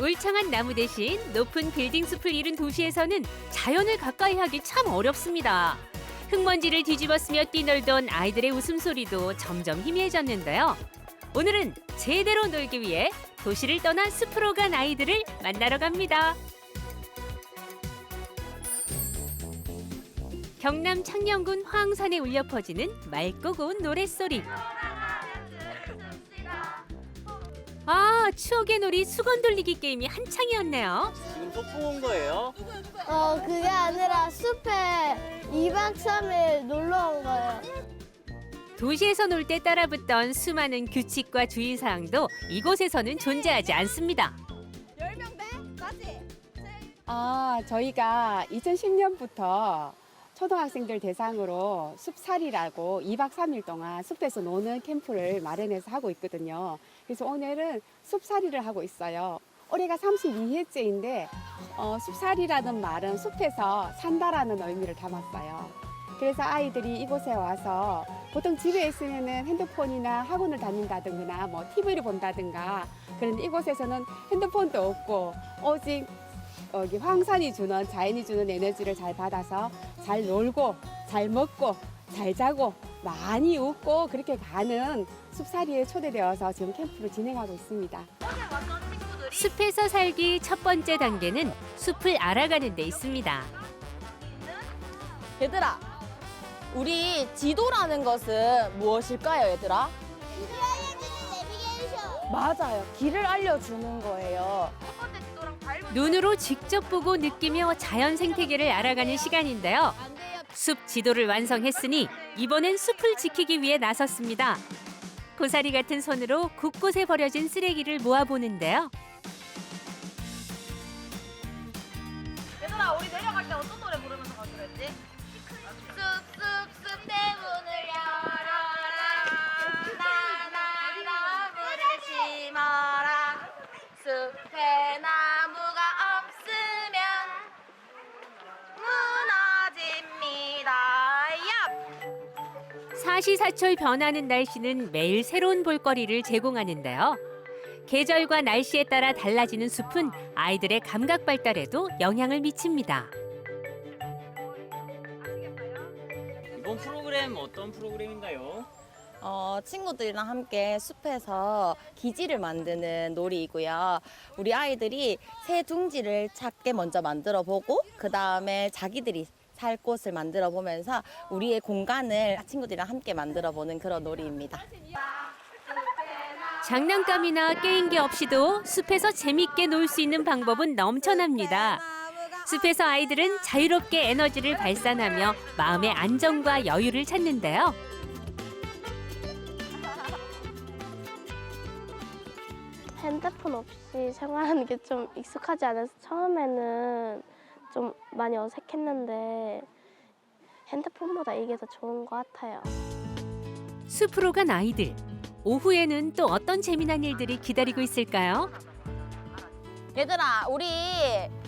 울창한 나무 대신 높은 빌딩 숲을 이룬 도시에서는 자연을 가까이 하기 참 어렵습니다. 흙먼지를 뒤집어 쓰며 뛰놀던 아이들의 웃음소리도 점점 희미해졌는데요. 오늘은 제대로 놀기 위해 도시를 떠나 숲으로 간 아이들을 만나러 갑니다. 경남 창녕군 화항산에 울려 퍼지는 맑고 고운 노랫소리. 아, 추억의 놀이 수건 돌리기 게임이 한창이었네요. 지금 소풍 온 거예요? 어, 그게 아니라 숲에 2박 3일 놀러 온 거예요. 도시에서 놀 때 따라붙던 수많은 규칙과 주의사항도 이곳에서는 존재하지 않습니다. 아, 저희가 2010년부터 초등학생들 대상으로 숲살이라고 2박 3일 동안 숲에서 노는 캠프를 마련해서 하고 있거든요. 그래서 오늘은 숲살이를 하고 있어요. 올해가 32회째인데 어, 숲살이라는 말은 숲에서 산다라는 의미를 담았어요. 그래서 아이들이 이곳에 와서 보통 집에 있으면은 핸드폰이나 학원을 다닌다든가 뭐 TV를 본다든가 그런데 이곳에서는 핸드폰도 없고 오직 여기 황산이 주는 자연이 주는 에너지를 잘 받아서 잘 놀고 잘 먹고 잘 자고 많이 웃고 그렇게 가는 숲살이에 초대되어서 지금 캠프를 진행하고 있습니다. 숲에서 살기 첫 번째 단계는 숲을 알아가는 데 있습니다. 얘들아, 우리 지도라는 것은 무엇일까요, 얘들아? 맞아요. 길을 알려주는 거예요. 눈으로 직접 보고 느끼며 자연 생태계를 알아가는 시간인데요. 숲 지도를 완성했으니 이번엔 숲을 지키기 위해 나섰습니다. 고사리 같은 손으로 곳곳에 버려진 쓰레기를 모아보는데요. 얘들아 우리 내려갈 때 어떤 노래 부르면서 가기로 했지? 쑥쑥쑥 대문 사시사철 변하는 날씨는 매일 새로운 볼거리를 제공하는데요. 계절과 날씨에 따라 달라지는 숲은 아이들의 감각 발달에도 영향을 미칩니다. 이번 프로그램 어떤 프로그램인가요? 어, 친구들이랑 함께 숲에서 기지를 만드는 놀이이고요. 우리 아이들이 새 둥지를 작게 먼저 만들어 보고 그 다음에 자기들이 살 곳을 만들어 보면서 우리의 공간을 친구들이랑 함께 만들어 보는 그런 놀이입니다. 장난감이나 게임기 없이도 숲에서 재밌게 놀 수 있는 방법은 넘쳐납니다. 숲에서 아이들은 자유롭게 에너지를 발산하며 마음의 안정과 여유를 찾는데요. 핸드폰 없이 생활하는 게 좀 익숙하지 않아서 처음에는 좀 많이 어색했는데 핸드폰보다 이게 더 좋은 것 같아요. 숲으로 간 아이들. 오후에는 또 어떤 재미난 일들이 기다리고 있을까요? 얘들아, 우리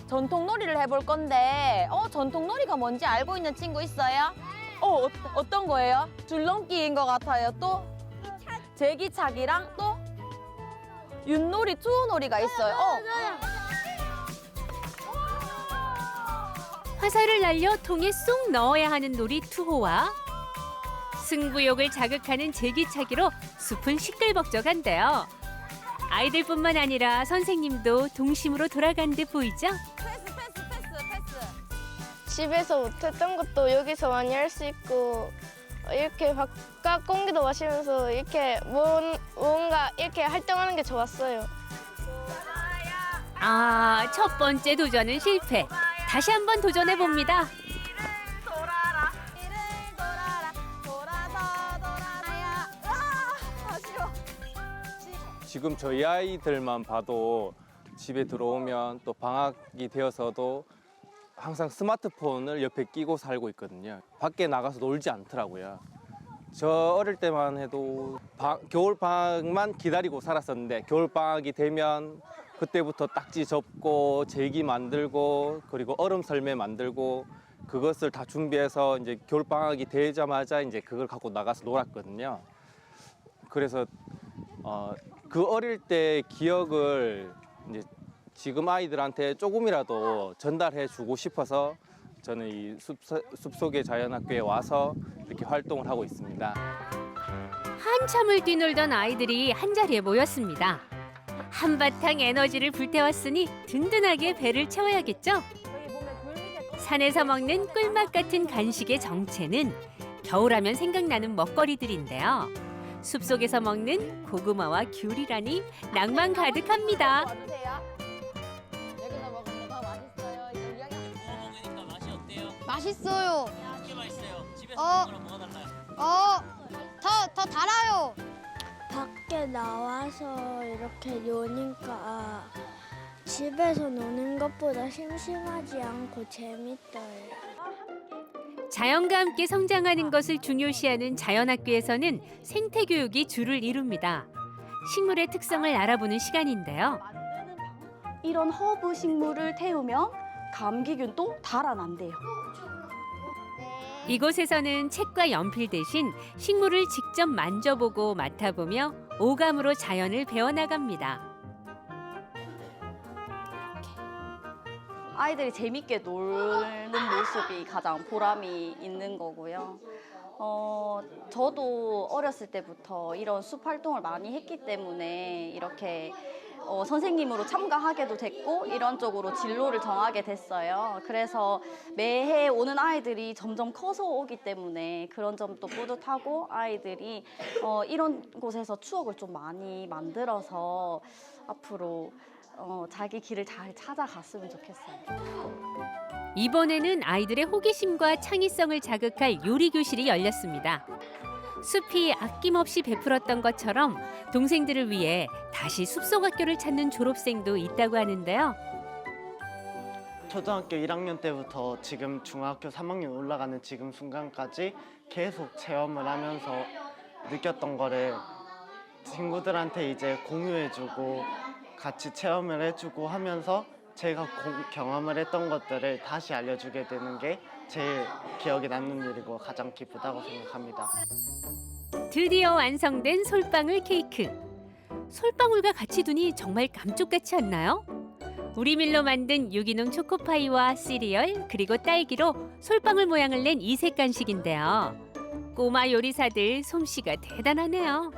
전통 놀이를 해볼 건데, 어, 전통 놀이가 뭔지 알고 있는 친구 있어요? 어, 어 어떤 거예요? 줄넘기인 것 같아요. 또? 제기차기랑 또? 윷놀이, 투우놀이가 있어요. 어. 화살을 날려 통에 쏙 넣어야 하는 놀이 투호와 승부욕을 자극하는 제기차기로 숲은 시끌벅적한데요. 아이들뿐만 아니라 선생님도 동심으로 돌아간 듯 보이죠? 패스, 패스, 패스, 패스. 집에서 못했던 것도 여기서 많이 할 수 있고 이렇게 바깥 공기도 마시면서 이렇게 뭔, 뭔가 이렇게 활동하는 게 좋았어요. 아, 첫 번째 도전은 실패. 다시 한번 도전해 봅니다. 지금 저희 아이들만 봐도 집에 들어오면 또 방학이 되어서도 항상 스마트폰을 옆에 끼고 살고 있거든요. 밖에 나가서 놀지 않더라고요. 저 어릴 때만 해도 방- 겨울 방학만 기다리고 살았었는데 겨울 방학이 되면 그때부터 딱지 접고 제기 만들고 그리고 얼음 설매 만들고 그것을 다 준비해서 이제 겨울 방학이 되자마자 이제 그걸 갖고 나가서 놀았거든요. 그래서 어, 그 어릴 때 기억을 이제 지금 아이들한테 조금이라도 전달해 주고 싶어서 저는 이 숲, 숲속의 자연학교에 와서 이렇게 활동을 하고 있습니다. 한참을 뛰놀던 아이들이 한 자리에 모였습니다. 한바탕 에너지를 불태웠으니 든든하게 배를 채워야겠죠? 산에서 먹는 꿀맛 같은 간식의 정체는 겨울하면 생각나는 먹거리들인데요. 숲속에서 먹는 고구마와 귤이라니 낭만 가득합니다. 여기서 먹으면 더 맛있어요. 먹으니까 맛이 어때요? 맛있어요. 어떻게 맛있어요? 집에서 어. 먹는 거랑 뭐가 달라요? 어, 더, 더 달아요. 밖에 나와서 이렇게 노니까 집에서 노는 것보다 심심하지 않고 재밌어요. 자연과 함께 성장하는 것을 중요시하는 자연학교에서는 생태 교육이 주를 이룹니다. 식물의 특성을 알아보는 시간인데요. 이런 허브 식물을 태우면 감기균도 달아난대요. 이곳에서는 책과 연필 대신 식물을 직접 만져보고 맡아보며 오감으로 자연을 배워나갑니다. 아이들이 재밌게 노는 모습이 가장 보람이 있는 거고요. 어, 저도 어렸을 때부터 이런 숲 활동을 많이 했기 때문에 이렇게 어, 선생님으로 참가하게도 됐고 이런 쪽으로 진로를 정하게 됐어요. 그래서 매해 오는 아이들이 점점 커서 오기 때문에 그런 점도 뿌듯하고 아이들이 어, 이런 곳에서 추억을 좀 많이 만들어서 앞으로 어, 자기 길을 잘 찾아갔으면 좋겠어요. 이번에는 아이들의 호기심과 창의성을 자극할 요리 교실이 열렸습니다. 숲이 아낌없이 베풀었던 것처럼 동생들을 위해 다시 숲속 학교를 찾는 졸업생도 있다고 하는데요. 초등학교 1학년 때부터 지금 중학교 3학년 올라가는 지금 순간까지 계속 체험을 하면서 느꼈던 거를 친구들한테 이제 공유해주고 같이 체험을 해주고 하면서 제가 공- 경험을 했던 것들을 다시 알려주게 되는 게 제일 기억에 남는 일이고 가장 기쁘다고 생각합니다. 드디어 완성된 솔방울 케이크. 솔방울과 같이 두니 정말 감쪽같지 않나요? 우리 밀로 만든 유기농 초코파이와 시리얼 그리고 딸기로 솔방울 모양을 낸 이색 간식인데요. 꼬마 요리사들 솜씨가 대단하네요.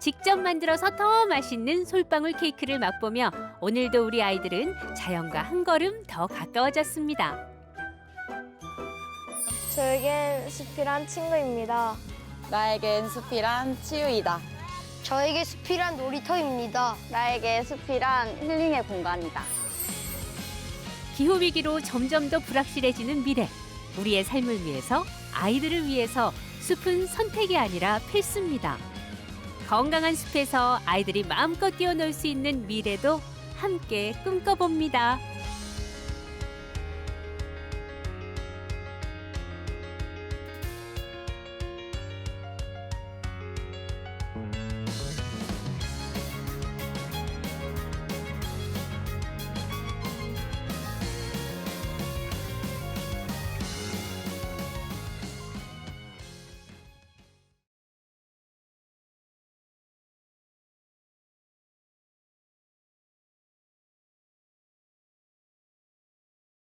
직접 만들어서 더 맛있는 솔방울 케이크를 맛보며 오늘도 우리 아이들은 자연과 한 걸음 더 가까워졌습니다. 저에겐 숲이란 친구입니다. 나에겐 숲이란 치유이다. 저에게 숲이란 놀이터입니다. 나에게 숲이란 힐링의 공간이다. 기후위기로 점점 더 불확실해지는 미래. 우리의 삶을 위해서, 아이들을 위해서 숲은 선택이 아니라 필수입니다. 건강한 숲에서 아이들이 마음껏 뛰어놀 수 있는 미래도 함께 꿈꿔봅니다.